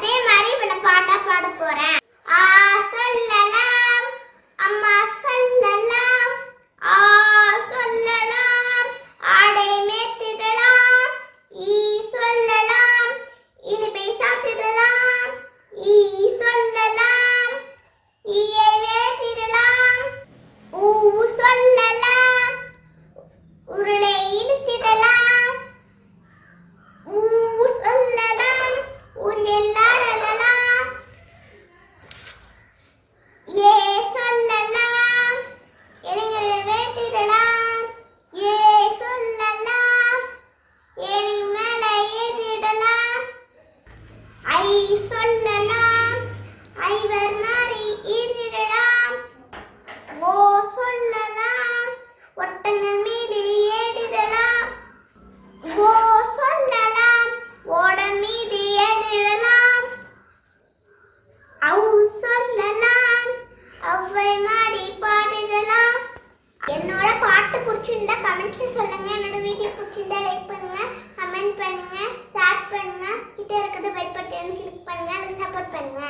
அதே மாதிரி இவனை பாட்டா பாட போறேன். சொல்லலாம் ஐவர் மாறி ஈரிடலாம் ஓ சொல்லலாம். ஒட்டங்கள் மீது ஏறிடலாம். ஓ சொல்லலாம். ஓட மீது ஏறிடலாம். அவு சொல்லலாம். அவ்வை மாறி பாடிடலாம். என்னோட பாட்டு பிடிச்சிருந்தா கமெண்ட்ல சொல்லுங்க. என்னோட வீடியோ பிடிச்சிருந்தா லைக் பண்ணுங்க. பட்டனை கிளிக் பண்ணுங்க எனக்கு சப்போர்ட் பண்ணுங்க